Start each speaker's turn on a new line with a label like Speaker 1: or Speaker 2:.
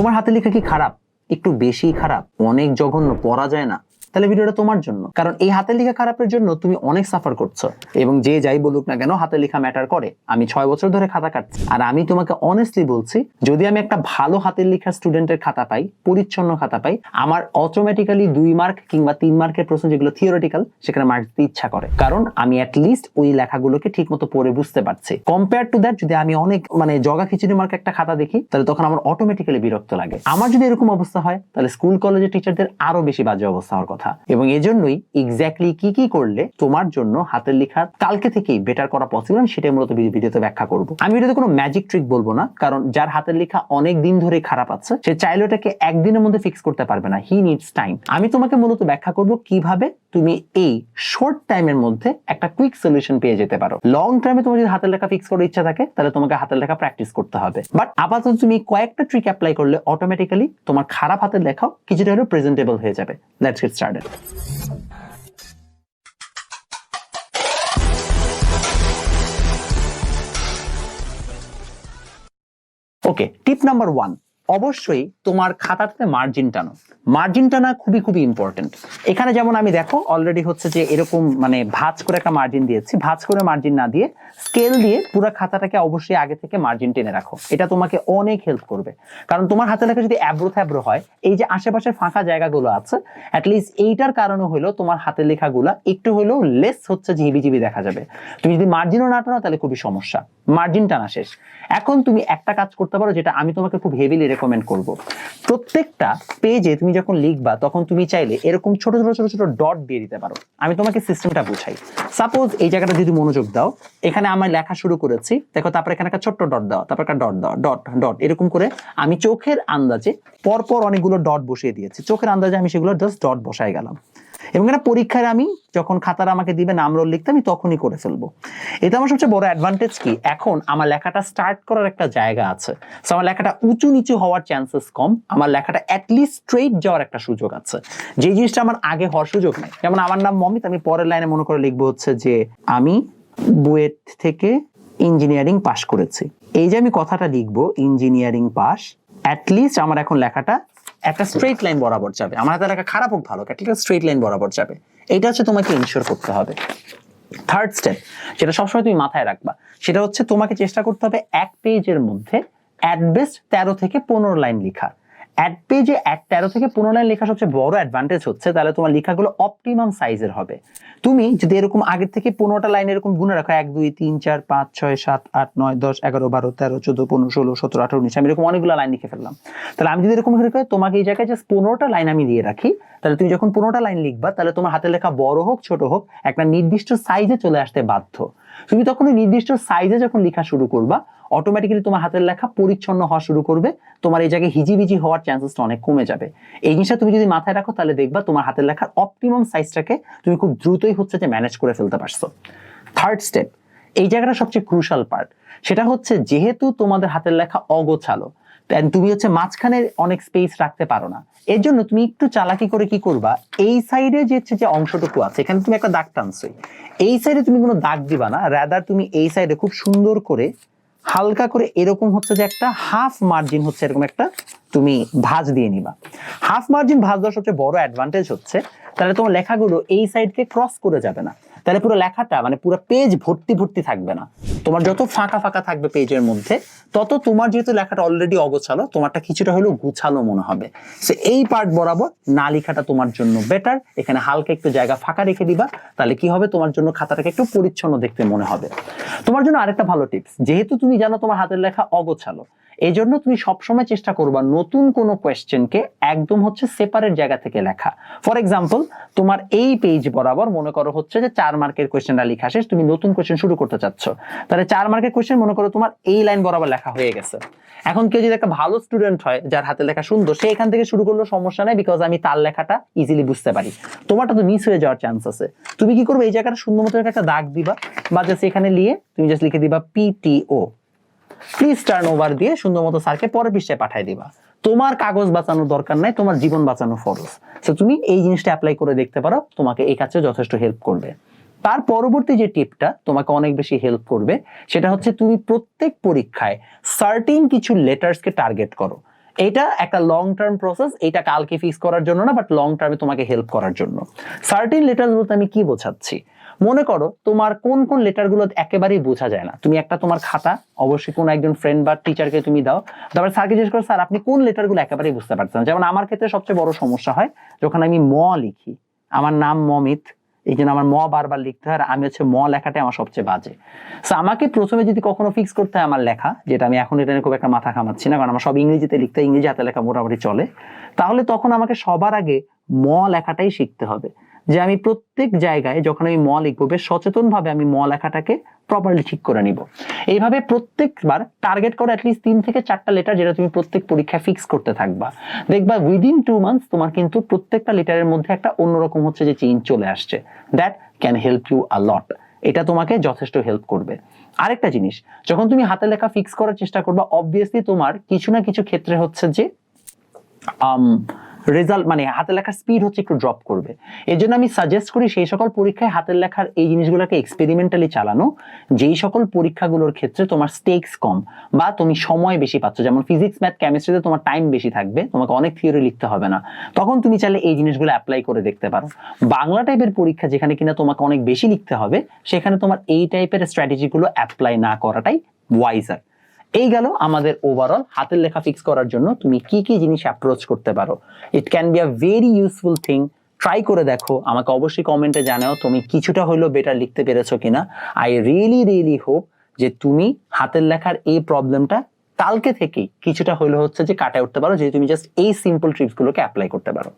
Speaker 1: তোমার হাতে লেখা কি খারাপ একটু বেশি খারাপ অনেক জঘন্য পড়া যায় না তাহলে ভিডিওটা তোমার জন্য কারণ এই হাতের লেখা খারাপের জন্য তুমি অনেক সাফার করছো এবং যে যাই বলুক না কেন হাতের লেখা ম্যাটার করে আমি ছয় বছর ধরে খাতা কাটছি আর আমি তোমাকে অনেস্টলি বলছি যদি আমি একটা ভালো হাতের লেখা স্টুডেন্টের খাতা পাই পরিচ্ছন্ন খাতা পাই আমার অটোমেটিক্যালি দুই মার্ক কিংবা তিন মার্কের প্রশ্ন যেগুলো থিওরিটিক্যাল সেখানে মার্ক দিতে ইচ্ছা করে কারণ আমি অ্যাটলিস্ট ওই লেখাগুলোকে ঠিক মতো পড়ে বুঝতে পারছি কম্পেয়ার টু দ্যাট যদি আমি অনেক মানে জগা খিচুড়ি মার্ক একটা খাতা দেখি তাহলে তখন আমার অটোমেটিক্যালি বিরক্ত লাগে আমার যদি এরকম অবস্থা হয় তাহলে স্কুল কলেজের টিচারদের আরো বেশি বাজে অবস্থা হওয়ার কথা কথা এবং এজন্যই এক্স্যাক্টলি কি কি করলে তোমার জন্য হাতের লেখা কালকে থেকেই বেটার করা পসিবল সেটাই মূলত ভিডিওতে ব্যাখ্যা করব আমি ভিডিওতে কোনো ম্যাজিক ট্রিক বলবো না কারণ যার হাতের লেখা অনেক দিন ধরে খারাপ আছে সে চাইলে এটাকে একদিনের মধ্যে ফিক্স করতে পারবে না হি নিডস টাইম আমি তোমাকে মূলত ব্যাখ্যা করব কিভাবে তুমি এই শর্ট টাইমের মধ্যে একটা কুইক সলিউশন পেয়ে যেতে পারো লং টাইমে তোমার যদি হাতের লেখা ফিক্স করার ইচ্ছা থাকে তাহলে তোমাকে হাতের লেখা প্র্যাকটিস করতে হবে বাট আপাতত তুমি কয়েকটা ট্রিক অ্যাপ্লাই করলে অটোমেটিক্যালি তোমার খারাপ হাতের লেখাও কিছুটা হলেও প্রেজেন্টেবল হয়ে যাবে let's get start Okay, tip number one অবশ্যই তোমার খাতাতে মার্জিন টানো মার্জিন টানা খুবই খুবই ইম্পর্টেন্ট এখানে যেমন আমি দেখো অলরেডি হচ্ছে যে এরকম মানে ভাজ করে একটা মার্জিন দিয়েছি ভাজ করে মার্জিন না দিয়ে স্কেল দিয়ে পুরো খাতাটাকে অবশ্যই আগে থেকে মার্জিন টেনে রাখো এটা তোমাকে অনেক হেল্প করবে কারণ তোমার হাতে লেখা যদি অ্যাব্রো থ্যাব্রো হয় এই যে আশেপাশের ফাঁকা জায়গাগুলো আছে অ্যাটলিস্ট এইটার কারণে হলো তোমার হাতে লেখাগুলো একটু হলেও লেস হচ্ছে ঝিবিঝিবি দেখা যাবে তুমি যদি মার্জিনও না টানো তাহলে খুবই সমস্যা মার্জিন টানা শেষ এখন তুমি একটা কাজ করতে পারো যেটা আমি তোমাকে খুব হেভিলি রেকমেন্ড করব প্রত্যেকটা পেজে তুমি যখন লিখবা তখন তুমি চাইলে এরকম ছোট ছোট ছোট ছোট ডট দিয়ে দিতে পারো আমি তোমাকে সিস্টেমটা বোঝাই সাপোজ এই জায়গাটা যদি মনোযোগ দাও এখানে আমি লেখা শুরু করেছি দেখো তারপর এখানে একটা ছোট্ট ডট দাও তারপর একটা ডট দাও ডট ডট এরকম করে আমি চোখের আন্দাজে পরপর অনেকগুলো ডট বসিয়ে দিয়েছি চোখের আন্দাজে আমি সেগুলো জাস্ট ডট বসায় গেলাম এবং এটা পরীক্ষায় আমি যখন খাতার আমাকে দিবে নাম রোল লিখতে আমি তখনই করে ফেলবো এটা আমার সবচেয়ে বড় অ্যাডভান্টেজ কি এখন আমার লেখাটা স্টার্ট করার একটা জায়গা আছে সো আমার লেখাটা উঁচু নিচু হওয়ার চান্সেস কম আমার লেখাটা অ্যাটলিস্ট স্ট্রেট যাওয়ার একটা সুযোগ আছে যে জিনিসটা আমার আগে হওয়ার সুযোগ নেই যেমন আমার নাম মমিত আমি পরের লাইনে মনে করে লিখবো হচ্ছে যে আমি বুয়েট থেকে ইঞ্জিনিয়ারিং পাশ করেছি এই যে আমি কথাটা লিখবো ইঞ্জিনিয়ারিং পাশ অ্যাটলিস্ট আমার এখন লেখাটা একটা স্ট্রেট লাইন বরাবর যাবে আমার হাতে লেখা খারাপ হোক ভালো একটা স্ট্রেট লাইন বরাবর যাবে এটা হচ্ছে তোমাকে ইনশিওর করতে হবে থার্ড স্টেপ যেটা সবসময় তুমি মাথায় রাখবা সেটা হচ্ছে তোমাকে চেষ্টা করতে হবে এক পেজের মধ্যে অ্যাট বেস্ট তেরো থেকে পনেরো লাইন লিখা অ্যাড পেজে এক তেরো থেকে পনেরো লাইন লেখা সবচেয়ে বড় অ্যাডভান্টেজ হচ্ছে তাহলে তোমার লেখাগুলো অপটিমাম সাইজের হবে তুমি যদি এরকম আগের থেকে পনেরোটা লাইন এরকম গুণে রাখো এক দুই তিন চার পাঁচ ছয় সাত আট নয় দশ এগারো বারো তেরো চোদ্দো পনেরো ষোলো সতেরো আঠারো উনিশ আমি এরকম অনেকগুলো লাইন লিখে ফেললাম তাহলে আমি যদি এরকম লিখে তোমাকে এই জায়গায় জাস্ট পনেরোটা লাইন আমি দিয়ে রাখি তাহলে তুমি যখন পনেরোটা লাইন লিখবা তাহলে তোমার হাতে লেখা বড় হোক ছোট হোক একটা নির্দিষ্ট সাইজে চলে আসতে বাধ্য তুমি তখন নির্দিষ্ট সাইজে যখন লেখা শুরু করবা অটোমেটিক্যালি তোমার হাতের লেখা পরিচ্ছন্ন হওয়া শুরু করবে তোমার এই জায়গায় হিজিবিজি হওয়ার চান্সেসটা অনেক কমে যাবে এই জিনিসটা তুমি যদি মাথায় রাখো তাহলে দেখবা তোমার হাতের লেখার অপটিমাম সাইজটাকে তুমি খুব দ্রুতই হচ্ছে যে ম্যানেজ করে ফেলতে পারছো থার্ড স্টেপ এই জায়গাটা সবচেয়ে ক্রুশাল পার্ট সেটা হচ্ছে যেহেতু তোমাদের হাতের লেখা অগোছালো তুমি হচ্ছে মাঝখানে অনেক স্পেস রাখতে পারো না এর জন্য তুমি একটু চালাকি করে কি করবা এই সাইডে যে হচ্ছে যে অংশটুকু আছে এখানে তুমি একটা দাগ টানছোই এই সাইডে তুমি কোনো দাগ দিবা না রাদার তুমি এই সাইডে খুব সুন্দর করে হালকা করে এরকম হচ্ছে যে একটা হাফ মার্জিন হচ্ছে এরকম একটা তুমি ভাঁজ দিয়ে নিবা হাফ মার্জিন ভাঁজ দেওয়ার সবচেয়ে বড় অ্যাডভান্টেজ হচ্ছে তাহলে তোমার লেখাগুলো এই সাইডকে ক্রস করে যাবে না তাহলে পুরো লেখাটা মানে পুরো পেজ ভর্তি ভর্তি থাকবে না তোমার যত ফাঁকা ফাঁকা থাকবে পেজের মধ্যে তত তোমার যেহেতু লেখাটা অলরেডি অগোছালো তোমারটা কিছুটা হলেও গুছালো মনে হবে সে এই পার্ট বরাবর না লেখাটা তোমার জন্য বেটার এখানে হালকা একটু জায়গা ফাঁকা রেখে দিবা তাহলে কি হবে তোমার জন্য খাতাটাকে একটু পরিচ্ছন্ন দেখতে মনে হবে তোমার জন্য আরেকটা ভালো টিপস যেহেতু তুমি জানো তোমার হাতের লেখা অগোছালো এই জন্য তুমি সবসময় চেষ্টা করবা নতুন কোনো কোয়েশ্চেনকে একদম হচ্ছে সেপারেট জায়গা থেকে লেখা ফর এক্সাম্পল তোমার এই পেজ বরাবর মনে করো হচ্ছে যে চার মার্কের কোয়েশ্চেনটা লেখা শেষ তুমি নতুন কোয়েশ্চেন শুরু করতে চাচ্ছ তাহলে চার মার্কের কোয়েশ্চেন মনে করো তোমার এই লাইন বরাবর লেখা হয়ে গেছে এখন কেউ যদি একটা ভালো স্টুডেন্ট হয় যার হাতে লেখা সুন্দর সে এখান থেকে শুরু করলো সমস্যা নেই বিকজ আমি তার লেখাটা ইজিলি বুঝতে পারি তোমারটা তো মিস হয়ে যাওয়ার চান্স আছে তুমি কি করবে এই জায়গাটা সুন্দর মতো একটা দাগ দিবা বা জাস্ট এখানে নিয়ে তুমি জাস্ট লিখে দিবা পিটিও প্লিজ টার্ন ওভার দিয়ে সুন্দর মতো স্যারকে পরের পৃষ্ঠায় পাঠিয়ে দিবা তোমার কাগজ বাঁচানোর দরকার নাই তোমার জীবন বাঁচানো ফরজ সো তুমি এই জিনিসটা অ্যাপ্লাই করে দেখতে পারো তোমাকে এই কাজে যথেষ্ট হেল্প করবে তার পরবর্তী যে টিপটা তোমাকে অনেক বেশি হেল্প করবে সেটা হচ্ছে তুমি প্রত্যেক পরীক্ষায় সার্টিন কিছু লেটার্সকে টার্গেট করো এটা একটা লং টার্ম প্রসেস এটা কালকে ফিক্স করার জন্য না বাট লং টার্মে তোমাকে হেল্প করার জন্য সার্টিন লেটার্স বলতে আমি কি বোঝাচ্ছি মনে করো তোমার কোন কোন লেটারগুলো একেবারেই বোঝা যায় না তুমি একটা তোমার খাতা অবশ্যই কোনো একজন ফ্রেন্ড বা টিচারকে তুমি দাও তারপরে স্যারকে জিজ্ঞেস করো স্যার আপনি কোন লেটারগুলো একেবারেই বুঝতে পারছেন না যেমন আমার ক্ষেত্রে সবচেয়ে বড় সমস্যা হয় যখন আমি ম লিখি আমার নাম মমিত এই জন্য আমার ম বারবার লিখতে হয় আর আমি হচ্ছে ম লেখাটাই আমার সবচেয়ে বাজে সো আমাকে প্রথমে যদি কখনো ফিক্স করতে হয় আমার লেখা যেটা আমি এখন এটা নিয়ে খুব একটা মাথা খামাচ্ছি না কারণ আমার সব ইংরেজিতে লিখতে ইংরেজি হাতে লেখা মোটামুটি চলে তাহলে তখন আমাকে সবার আগে ম লেখাটাই শিখতে হবে যে আমি প্রত্যেক জায়গায় যখন আমি ম লিখবো বেশ সচেতনভাবে আমি ম লেখাটাকে প্রপারলি ঠিক করে নিব এইভাবে প্রত্যেকবার টার্গেট করো অ্যাটলিস্ট তিন থেকে চারটা লেটার যেটা তুমি প্রত্যেক পরীক্ষায় ফিক্স করতে থাকবা দেখবা উইদিন টু মান্থস তোমার কিন্তু প্রত্যেকটা লেটারের মধ্যে একটা অন্যরকম হচ্ছে যে চেঞ্জ চলে আসছে that can help you a lot এটা তোমাকে যথেষ্ট হেল্প করবে আরেকটা জিনিস যখন তুমি হাতে লেখা ফিক্স করার চেষ্টা করবা অবভিয়াসলি তোমার কিছু না কিছু ক্ষেত্রে হচ্ছে যে um, রেজাল্ট মানে হাতের লেখার স্পিড হচ্ছে একটু ড্রপ করবে এই জন্য আমি সাজেস্ট করি সেই সকল পরীক্ষায় হাতের লেখার এই জিনিসগুলোকে এক্সপেরিমেন্টালি চালানো যেই সকল পরীক্ষাগুলোর ক্ষেত্রে তোমার স্টেক্স কম বা তুমি সময় বেশি পাচ্ছ যেমন ফিজিক্স ম্যাথ কেমিস্ট্রিতে তোমার টাইম বেশি থাকবে তোমাকে অনেক থিওরি লিখতে হবে না তখন তুমি চাইলে এই জিনিসগুলো অ্যাপ্লাই করে দেখতে পারো বাংলা টাইপের পরীক্ষা যেখানে কিনা তোমাকে অনেক বেশি লিখতে হবে সেখানে তোমার এই টাইপের স্ট্র্যাটেজিগুলো অ্যাপ্লাই না করাটাই ওয়াইজার এই গেল আমাদের ওভারঅল হাতের লেখা ফিক্স করার জন্য তুমি কি কি জিনিস অ্যাপ্রোচ করতে পারো it can be a very useful thing try করে দেখো আমাকে অবশ্যই কমেন্টে জানাও তুমি কিছুটা হলেও বেটার লিখতে পেরেছো কিনা আই রিয়েলি রিয়েলি হোপ যে তুমি হাতের লেখার এই প্রবলেমটা কালকে থেকেই কিছুটা হলে হচ্ছে যে কাটায় উঠতে পারো যে তুমি জাস্ট এই সিম্পল ট্রিপসগুলোকে অ্যাপ্লাই করতে পারো